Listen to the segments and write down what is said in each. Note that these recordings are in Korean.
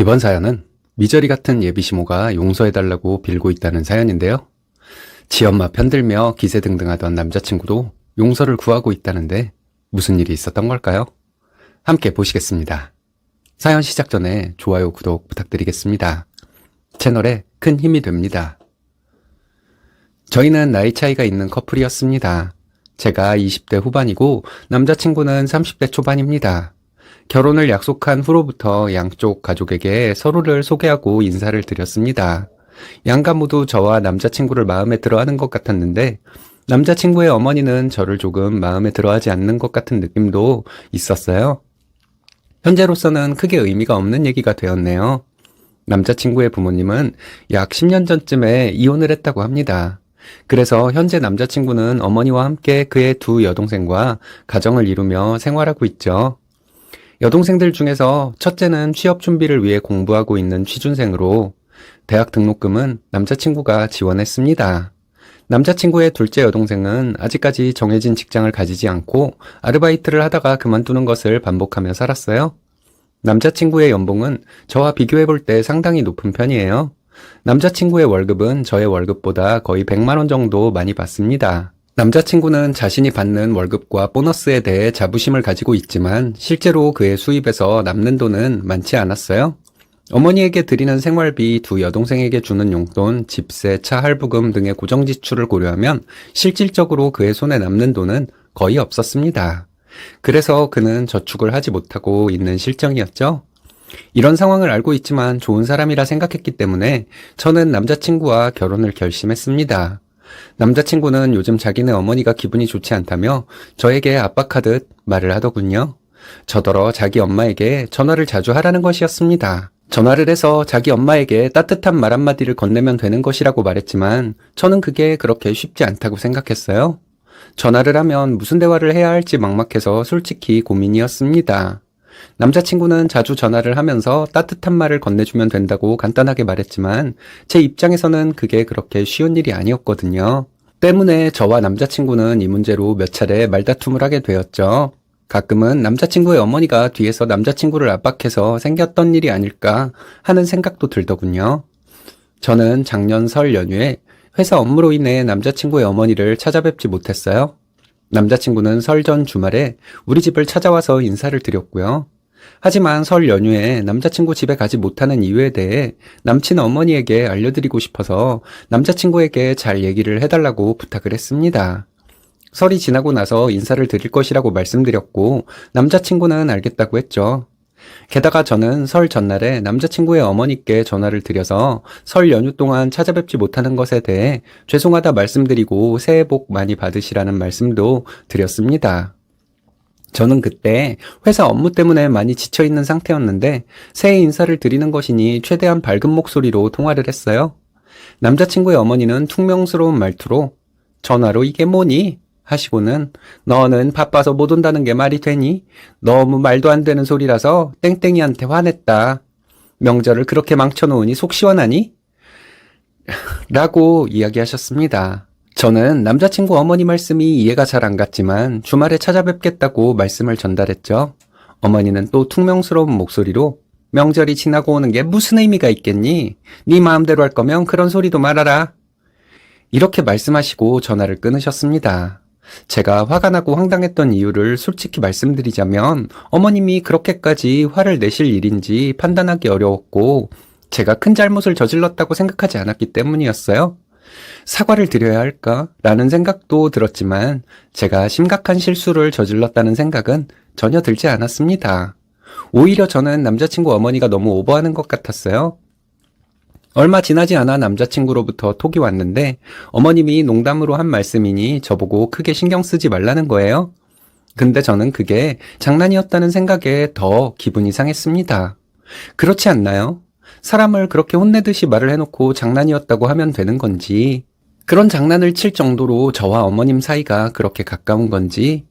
이번 사연은 미저리 같은 예비시모가 용서해달라고 빌고 있다는 사연인데요. 지 엄마 편들며 기세 등등하던 남자친구도 용서를 구하고 있다는데 무슨 일이 있었던 걸까요? 함께 보시겠습니다. 사연 시작 전에 좋아요, 구독 부탁드리겠습니다. 채널에 큰 힘이 됩니다. 저희는 나이 차이가 있는 커플이었습니다. 제가 20대 후반이고 남자친구는 30대 초반입니다. 결혼을 약속한 후로부터 양쪽 가족에게 서로를 소개하고 인사를 드렸습니다. 양가 모두 저와 남자친구를 마음에 들어 하는 것 같았는데, 남자친구의 어머니는 저를 조금 마음에 들어 하지 않는 것 같은 느낌도 있었어요. 현재로서는 크게 의미가 없는 얘기가 되었네요. 남자친구의 부모님은 약 10년 전쯤에 이혼을 했다고 합니다. 그래서 현재 남자친구는 어머니와 함께 그의 두 여동생과 가정을 이루며 생활하고 있죠. 여동생들 중에서 첫째는 취업 준비를 위해 공부하고 있는 취준생으로 대학 등록금은 남자친구가 지원했습니다. 남자친구의 둘째 여동생은 아직까지 정해진 직장을 가지지 않고 아르바이트를 하다가 그만두는 것을 반복하며 살았어요. 남자친구의 연봉은 저와 비교해 볼 때 상당히 높은 편이에요. 남자친구의 월급은 저의 월급보다 거의 100만원 정도 많이 받습니다. 남자친구는 자신이 받는 월급과 보너스에 대해 자부심을 가지고 있지만 실제로 그의 수입에서 남는 돈은 많지 않았어요. 어머니에게 드리는 생활비, 두 여동생에게 주는 용돈, 집세, 차 할부금 등의 고정 지출을 고려하면 실질적으로 그의 손에 남는 돈은 거의 없었습니다. 그래서 그는 저축을 하지 못하고 있는 실정이었죠. 이런 상황을 알고 있지만 좋은 사람이라 생각했기 때문에 저는 남자친구와 결혼을 결심했습니다. 남자친구는 요즘 자기네 어머니가 기분이 좋지 않다며 저에게 압박하듯 말을 하더군요. 저더러 자기 엄마에게 전화를 자주 하라는 것이었습니다. 전화를 해서 자기 엄마에게 따뜻한 말 한마디를 건네면 되는 것이라고 말했지만 저는 그게 그렇게 쉽지 않다고 생각했어요. 전화를 하면 무슨 대화를 해야 할지 막막해서 솔직히 고민이었습니다. 남자친구는 자주 전화를 하면서 따뜻한 말을 건네주면 된다고 간단하게 말했지만 제 입장에서는 그게 그렇게 쉬운 일이 아니었거든요. 때문에 저와 남자친구는 이 문제로 몇 차례 말다툼을 하게 되었죠. 가끔은 남자친구의 어머니가 뒤에서 남자친구를 압박해서 생겼던 일이 아닐까 하는 생각도 들더군요. 저는 작년 설 연휴에 회사 업무로 인해 남자친구의 어머니를 찾아뵙지 못했어요. 남자친구는 설 전 주말에 우리 집을 찾아와서 인사를 드렸고요. 하지만 설 연휴에 남자친구 집에 가지 못하는 이유에 대해 남친 어머니에게 알려드리고 싶어서 남자친구에게 잘 얘기를 해달라고 부탁을 했습니다. 설이 지나고 나서 인사를 드릴 것이라고 말씀드렸고 남자친구는 알겠다고 했죠. 게다가 저는 설 전날에 남자친구의 어머니께 전화를 드려서 설 연휴 동안 찾아뵙지 못하는 것에 대해 죄송하다 말씀드리고 새해 복 많이 받으시라는 말씀도 드렸습니다. 저는 그때 회사 업무 때문에 많이 지쳐있는 상태였는데 새해 인사를 드리는 것이니 최대한 밝은 목소리로 통화를 했어요. 남자친구의 어머니는 퉁명스러운 말투로 전화로 이게 뭐니? 하시고는 너는 바빠서 못 온다는 게 말이 되니? 너무 말도 안 되는 소리라서 땡땡이한테 화냈다. 명절을 그렇게 망쳐놓으니 속 시원하니? 라고 이야기하셨습니다. 저는 남자친구 어머니 말씀이 이해가 잘 안 갔지만 주말에 찾아뵙겠다고 말씀을 전달했죠. 어머니는 또 퉁명스러운 목소리로 명절이 지나고 오는 게 무슨 의미가 있겠니? 네 마음대로 할 거면 그런 소리도 말아라. 이렇게 말씀하시고 전화를 끊으셨습니다. 제가 화가 나고 황당했던 이유를 솔직히 말씀드리자면 어머님이 그렇게까지 화를 내실 일인지 판단하기 어려웠고 제가 큰 잘못을 저질렀다고 생각하지 않았기 때문이었어요. 사과를 드려야 할까? 라는 생각도 들었지만 제가 심각한 실수를 저질렀다는 생각은 전혀 들지 않았습니다. 오히려 저는 남자친구 어머니가 너무 오버하는 것 같았어요. 얼마 지나지 않아 남자친구로부터 톡이 왔는데 어머님이 농담으로 한 말씀이니 저보고 크게 신경 쓰지 말라는 거예요. 근데 저는 그게 장난이었다는 생각에 더 기분이 상했습니다. 그렇지 않나요? 사람을 그렇게 혼내듯이 말을 해놓고 장난이었다고 하면 되는 건지, 그런 장난을 칠 정도로 저와 어머님 사이가 그렇게 가까운 건지,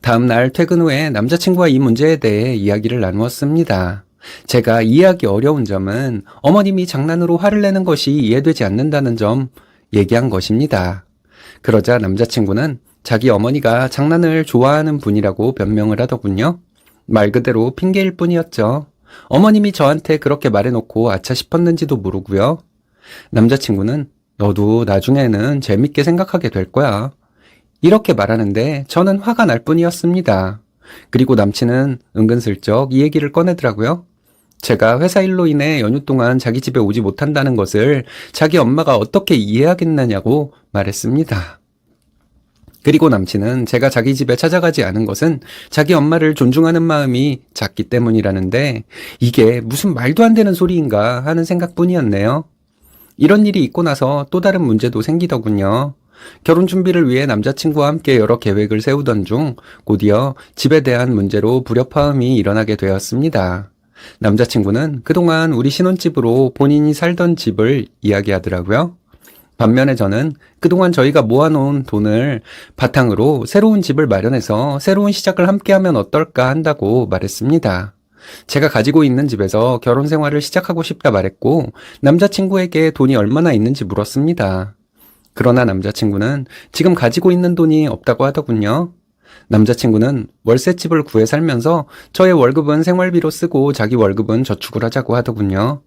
다음날 퇴근 후에 남자친구와 이 문제에 대해 이야기를 나누었습니다. 제가 이해하기 어려운 점은 어머님이 장난으로 화를 내는 것이 이해되지 않는다는 점 얘기한 것입니다. 그러자 남자친구는 자기 어머니가 장난을 좋아하는 분이라고 변명을 하더군요. 말 그대로 핑계일 뿐이었죠. 어머님이 저한테 그렇게 말해놓고 아차 싶었는지도 모르고요. 남자친구는 너도 나중에는 재밌게 생각하게 될 거야. 이렇게 말하는데 저는 화가 날 뿐이었습니다. 그리고 남친은 은근슬쩍 이 얘기를 꺼내더라고요. 제가 회사 일로 인해 연휴 동안 자기 집에 오지 못한다는 것을 자기 엄마가 어떻게 이해하겠느냐고 말했습니다. 그리고 남친은 제가 자기 집에 찾아가지 않은 것은 자기 엄마를 존중하는 마음이 작기 때문이라는데 이게 무슨 말도 안 되는 소리인가 하는 생각뿐이었네요. 이런 일이 있고 나서 또 다른 문제도 생기더군요. 결혼 준비를 위해 남자친구와 함께 여러 계획을 세우던 중 곧이어 집에 대한 문제로 불협화음이 일어나게 되었습니다. 남자친구는 그동안 우리 신혼집으로 본인이 살던 집을 이야기하더라고요. 반면에 저는 그동안 저희가 모아놓은 돈을 바탕으로 새로운 집을 마련해서 새로운 시작을 함께하면 어떨까 한다고 말했습니다. 제가 가지고 있는 집에서 결혼 생활을 시작하고 싶다 말했고 남자친구에게 돈이 얼마나 있는지 물었습니다. 그러나 남자친구는 지금 가지고 있는 돈이 없다고 하더군요. 남자친구는 월세집을 구해 살면서 저의 월급은 생활비로 쓰고 자기 월급은 저축을 하자고 하더군요.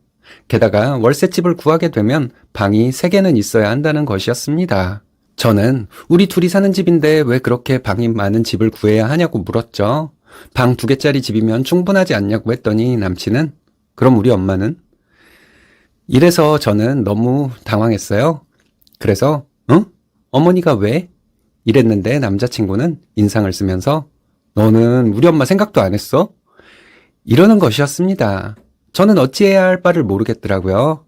게다가 월세집을 구하게 되면 방이 3개는 있어야 한다는 것이었습니다. 저는 우리 둘이 사는 집인데 왜 그렇게 방이 많은 집을 구해야 하냐고 물었죠. 방 두 개짜리 집이면 충분하지 않냐고 했더니 남친은 그럼 우리 엄마는? 이래서 저는 너무 당황했어요. 그래서 응? 어머니가 왜? 이랬는데 남자친구는 인상을 쓰면서 너는 우리 엄마 생각도 안 했어? 이러는 것이었습니다. 저는 어찌해야 할 바를 모르겠더라고요.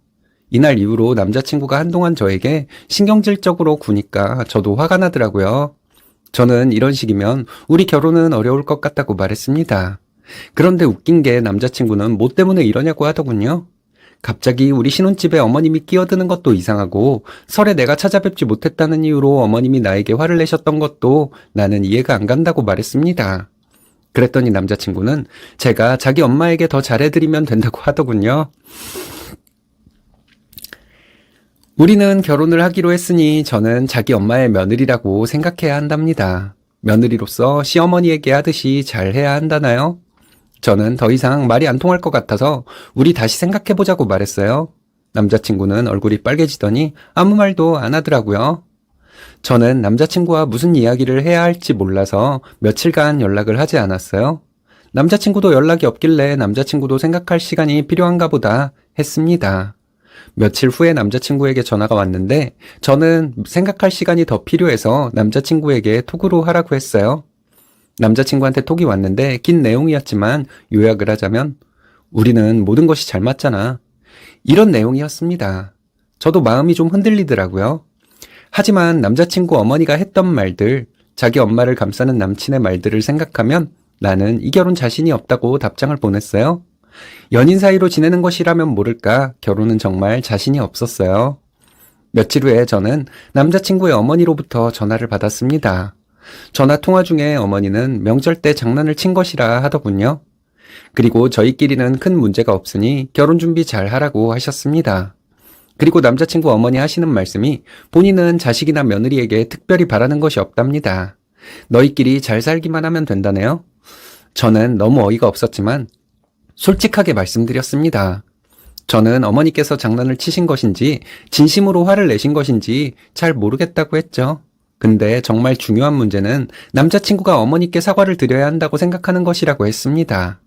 이날 이후로 남자친구가 한동안 저에게 신경질적으로 구니까 저도 화가 나더라고요. 저는 이런 식이면 우리 결혼은 어려울 것 같다고 말했습니다. 그런데 웃긴 게 남자친구는 뭐 때문에 이러냐고 하더군요. 갑자기 우리 신혼집에 어머님이 끼어드는 것도 이상하고 설에 내가 찾아뵙지 못했다는 이유로 어머님이 나에게 화를 내셨던 것도 나는 이해가 안 간다고 말했습니다. 그랬더니 남자친구는 제가 자기 엄마에게 더 잘해드리면 된다고 하더군요. 우리는 결혼을 하기로 했으니 저는 자기 엄마의 며느리라고 생각해야 한답니다. 며느리로서 시어머니에게 하듯이 잘해야 한다나요? 저는 더 이상 말이 안 통할 것 같아서 우리 다시 생각해보자고 말했어요. 남자친구는 얼굴이 빨개지더니 아무 말도 안 하더라고요. 저는 남자친구와 무슨 이야기를 해야 할지 몰라서 며칠간 연락을 하지 않았어요. 남자친구도 연락이 없길래 남자친구도 생각할 시간이 필요한가 보다 했습니다. 며칠 후에 남자친구에게 전화가 왔는데 저는 생각할 시간이 더 필요해서 남자친구에게 톡으로 하라고 했어요. 남자친구한테 톡이 왔는데 긴 내용이었지만 요약을 하자면 우리는 모든 것이 잘 맞잖아. 이런 내용이었습니다. 저도 마음이 좀 흔들리더라고요. 하지만 남자친구 어머니가 했던 말들, 자기 엄마를 감싸는 남친의 말들을 생각하면 나는 이 결혼 자신이 없다고 답장을 보냈어요. 연인 사이로 지내는 것이라면 모를까 결혼은 정말 자신이 없었어요. 며칠 후에 저는 남자친구의 어머니로부터 전화를 받았습니다. 전화 통화 중에 어머니는 명절 때 장난을 친 것이라 하더군요. 그리고 저희끼리는 큰 문제가 없으니 결혼 준비 잘 하라고 하셨습니다. 그리고 남자친구 어머니 하시는 말씀이 본인은 자식이나 며느리에게 특별히 바라는 것이 없답니다. 너희끼리 잘 살기만 하면 된다네요. 저는 너무 어이가 없었지만 솔직하게 말씀드렸습니다. 저는 어머니께서 장난을 치신 것인지 진심으로 화를 내신 것인지 잘 모르겠다고 했죠. 근데 정말 중요한 문제는 남자친구가 어머니께 사과를 드려야 한다고 생각하는 것이라고 했습니다.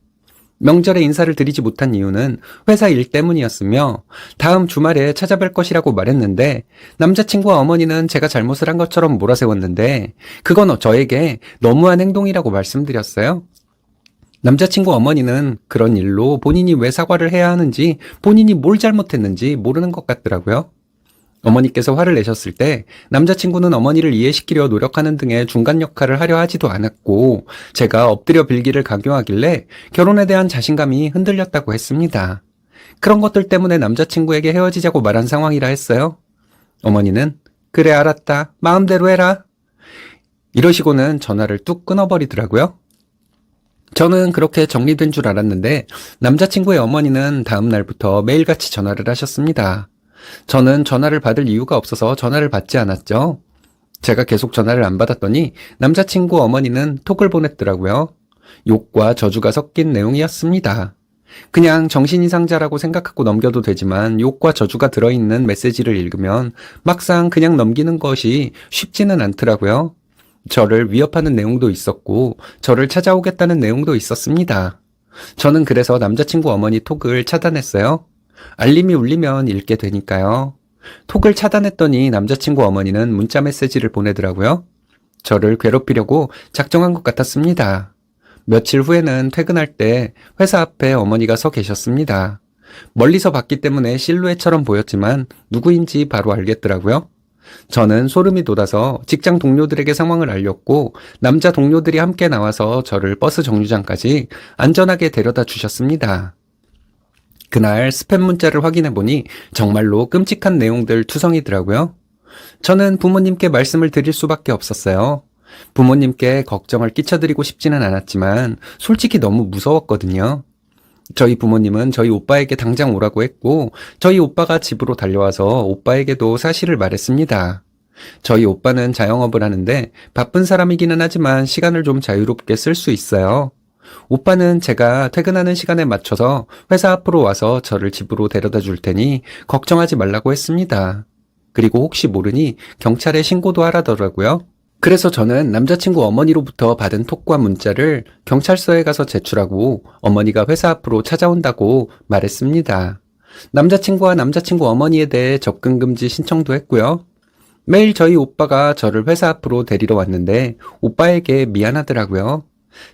명절에 인사를 드리지 못한 이유는 회사 일 때문이었으며 다음 주말에 찾아뵐 것이라고 말했는데 남자친구와 어머니는 제가 잘못을 한 것처럼 몰아세웠는데 그건 저에게 너무한 행동이라고 말씀드렸어요. 남자친구 어머니는 그런 일로 본인이 왜 사과를 해야 하는지 본인이 뭘 잘못했는지 모르는 것 같더라고요. 어머니께서 화를 내셨을 때 남자친구는 어머니를 이해시키려 노력하는 등의 중간 역할을 하려 하지도 않았고 제가 엎드려 빌기를 강요하길래 결혼에 대한 자신감이 흔들렸다고 했습니다. 그런 것들 때문에 남자친구에게 헤어지자고 말한 상황이라 했어요. 어머니는 그래 알았다 마음대로 해라 이러시고는 전화를 뚝 끊어버리더라고요. 저는 그렇게 정리된 줄 알았는데 남자친구의 어머니는 다음 날부터 매일같이 전화를 하셨습니다. 저는 전화를 받을 이유가 없어서 전화를 받지 않았죠. 제가 계속 전화를 안 받았더니 남자친구 어머니는 톡을 보냈더라고요. 욕과 저주가 섞인 내용이었습니다. 그냥 정신 이상자라고 생각하고 넘겨도 되지만 욕과 저주가 들어있는 메시지를 읽으면 막상 그냥 넘기는 것이 쉽지는 않더라고요. 저를 위협하는 내용도 있었고, 저를 찾아오겠다는 내용도 있었습니다. 저는 그래서 남자친구 어머니 톡을 차단했어요. 알림이 울리면 읽게 되니까요. 톡을 차단했더니 남자친구 어머니는 문자 메시지를 보내더라고요. 저를 괴롭히려고 작정한 것 같았습니다. 며칠 후에는 퇴근할 때 회사 앞에 어머니가 서 계셨습니다. 멀리서 봤기 때문에 실루엣처럼 보였지만 누구인지 바로 알겠더라고요. 저는 소름이 돋아서 직장 동료들에게 상황을 알렸고 남자 동료들이 함께 나와서 저를 버스 정류장까지 안전하게 데려다 주셨습니다. 그날 스팸 문자를 확인해 보니 정말로 끔찍한 내용들 투성이더라고요. 저는 부모님께 말씀을 드릴 수밖에 없었어요. 부모님께 걱정을 끼쳐드리고 싶지는 않았지만 솔직히 너무 무서웠거든요. 저희 부모님은 저희 오빠에게 당장 오라고 했고 저희 오빠가 집으로 달려와서 오빠에게도 사실을 말했습니다. 저희 오빠는 자영업을 하는데 바쁜 사람이기는 하지만 시간을 좀 자유롭게 쓸 수 있어요. 오빠는 제가 퇴근하는 시간에 맞춰서 회사 앞으로 와서 저를 집으로 데려다 줄 테니 걱정하지 말라고 했습니다. 그리고 혹시 모르니 경찰에 신고도 하라더라고요. 그래서 저는 남자친구 어머니로부터 받은 톡과 문자를 경찰서에 가서 제출하고 어머니가 회사 앞으로 찾아온다고 말했습니다. 남자친구와 남자친구 어머니에 대해 접근 금지 신청도 했고요. 매일 저희 오빠가 저를 회사 앞으로 데리러 왔는데 오빠에게 미안하더라고요.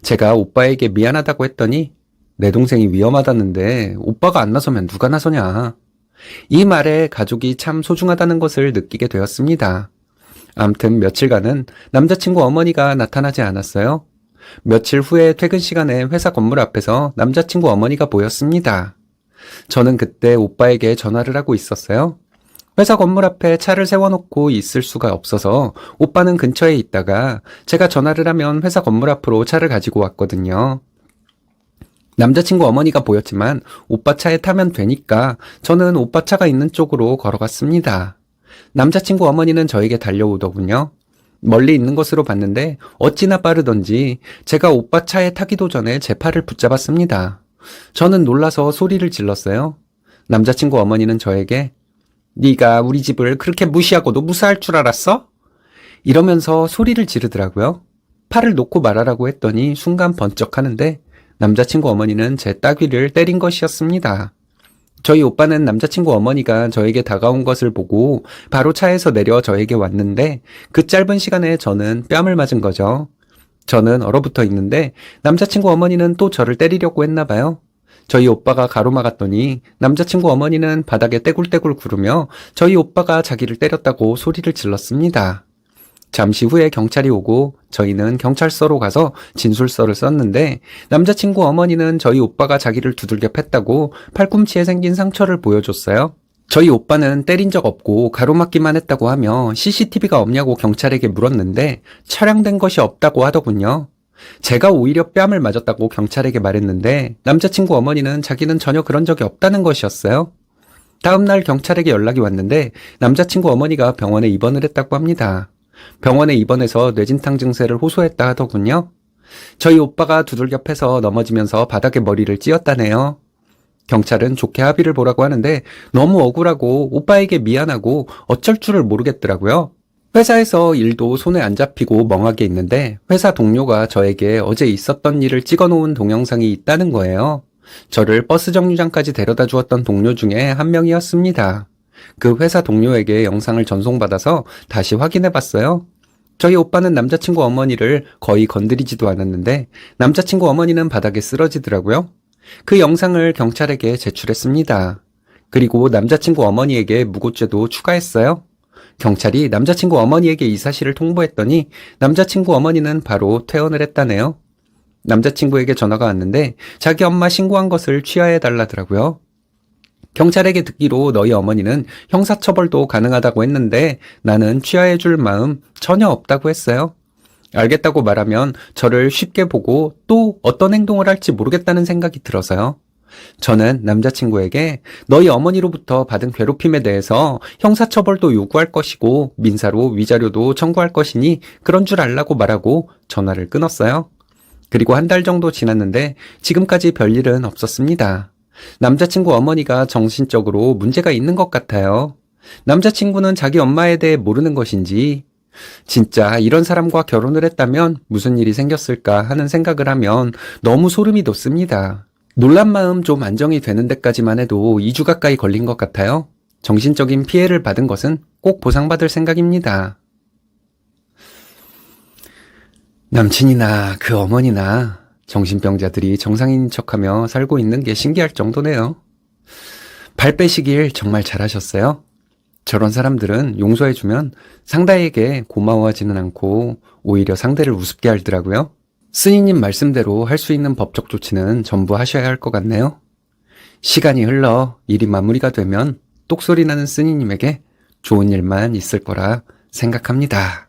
제가 오빠에게 미안하다고 했더니 내 동생이 위험하다는데 오빠가 안 나서면 누가 나서냐. 이 말에 가족이 참 소중하다는 것을 느끼게 되었습니다. 암튼 며칠간은 남자친구 어머니가 나타나지 않았어요. 며칠 후에 퇴근 시간에 회사 건물 앞에서 남자친구 어머니가 보였습니다. 저는 그때 오빠에게 전화를 하고 있었어요. 회사 건물 앞에 차를 세워놓고 있을 수가 없어서 오빠는 근처에 있다가 제가 전화를 하면 회사 건물 앞으로 차를 가지고 왔거든요. 남자친구 어머니가 보였지만 오빠 차에 타면 되니까 저는 오빠 차가 있는 쪽으로 걸어갔습니다. 남자친구 어머니는 저에게 달려오더군요. 멀리 있는 것으로 봤는데 어찌나 빠르던지 제가 오빠 차에 타기도 전에 제 팔을 붙잡았습니다. 저는 놀라서 소리를 질렀어요. 남자친구 어머니는 저에게 네가 우리 집을 그렇게 무시하고도 무사할 줄 알았어? 이러면서 소리를 지르더라고요. 팔을 놓고 말하라고 했더니 순간 번쩍하는데 남자친구 어머니는 제 따귀를 때린 것이었습니다. 저희 오빠는 남자친구 어머니가 저에게 다가온 것을 보고 바로 차에서 내려 저에게 왔는데 그 짧은 시간에 저는 뺨을 맞은 거죠. 저는 얼어붙어 있는데 남자친구 어머니는 또 저를 때리려고 했나 봐요. 저희 오빠가 가로막았더니 남자친구 어머니는 바닥에 떼굴떼굴 구르며 저희 오빠가 자기를 때렸다고 소리를 질렀습니다. 잠시 후에 경찰이 오고 저희는 경찰서로 가서 진술서를 썼는데 남자친구 어머니는 저희 오빠가 자기를 두들겨 팼다고 팔꿈치에 생긴 상처를 보여줬어요. 저희 오빠는 때린 적 없고 가로막기만 했다고 하며 CCTV가 없냐고 경찰에게 물었는데 촬영된 것이 없다고 하더군요. 제가 오히려 뺨을 맞았다고 경찰에게 말했는데 남자친구 어머니는 자기는 전혀 그런 적이 없다는 것이었어요. 다음날 경찰에게 연락이 왔는데 남자친구 어머니가 병원에 입원을 했다고 합니다. 병원에 입원해서 뇌진탕 증세를 호소했다 하더군요. 저희 오빠가 두들겨 패서 넘어지면서 바닥에 머리를 찧었다네요. 경찰은 좋게 합의를 보라고 하는데 너무 억울하고 오빠에게 미안하고 어쩔 줄을 모르겠더라고요. 회사에서 일도 손에 안 잡히고 멍하게 있는데 회사 동료가 저에게 어제 있었던 일을 찍어 놓은 동영상이 있다는 거예요. 저를 버스 정류장까지 데려다 주었던 동료 중에 한 명이었습니다. 그 회사 동료에게 영상을 전송받아서 다시 확인해 봤어요. 저희 오빠는 남자친구 어머니를 거의 건드리지도 않았는데 남자친구 어머니는 바닥에 쓰러지더라고요. 그 영상을 경찰에게 제출했습니다. 그리고 남자친구 어머니에게 무고죄도 추가했어요. 경찰이 남자친구 어머니에게 이 사실을 통보했더니 남자친구 어머니는 바로 퇴원을 했다네요. 남자친구에게 전화가 왔는데 자기 엄마 신고한 것을 취하해 달라더라고요. 경찰에게 듣기로 너희 어머니는 형사처벌도 가능하다고 했는데 나는 취하해 줄 마음 전혀 없다고 했어요. 알겠다고 말하면 저를 쉽게 보고 또 어떤 행동을 할지 모르겠다는 생각이 들어서요. 저는 남자친구에게 너희 어머니로부터 받은 괴롭힘에 대해서 형사처벌도 요구할 것이고 민사로 위자료도 청구할 것이니 그런 줄 알라고 말하고 전화를 끊었어요. 그리고 한 달 정도 지났는데 지금까지 별일은 없었습니다. 남자친구 어머니가 정신적으로 문제가 있는 것 같아요. 남자친구는 자기 엄마에 대해 모르는 것인지, 진짜 이런 사람과 결혼을 했다면 무슨 일이 생겼을까 하는 생각을 하면 너무 소름이 돋습니다. 놀란 마음 좀 안정이 되는 데까지만 해도 2주 가까이 걸린 것 같아요. 정신적인 피해를 받은 것은 꼭 보상받을 생각입니다. 남친이나 그 어머니나 정신병자들이 정상인 척하며 살고 있는 게 신기할 정도네요. 발 빼시길 정말 잘하셨어요. 저런 사람들은 용서해주면 상대에게 고마워하지는 않고 오히려 상대를 우습게 하더라고요. 스니님 말씀대로 할 수 있는 법적 조치는 전부 하셔야 할 것 같네요. 시간이 흘러 일이 마무리가 되면 똑소리 나는 스니님에게 좋은 일만 있을 거라 생각합니다.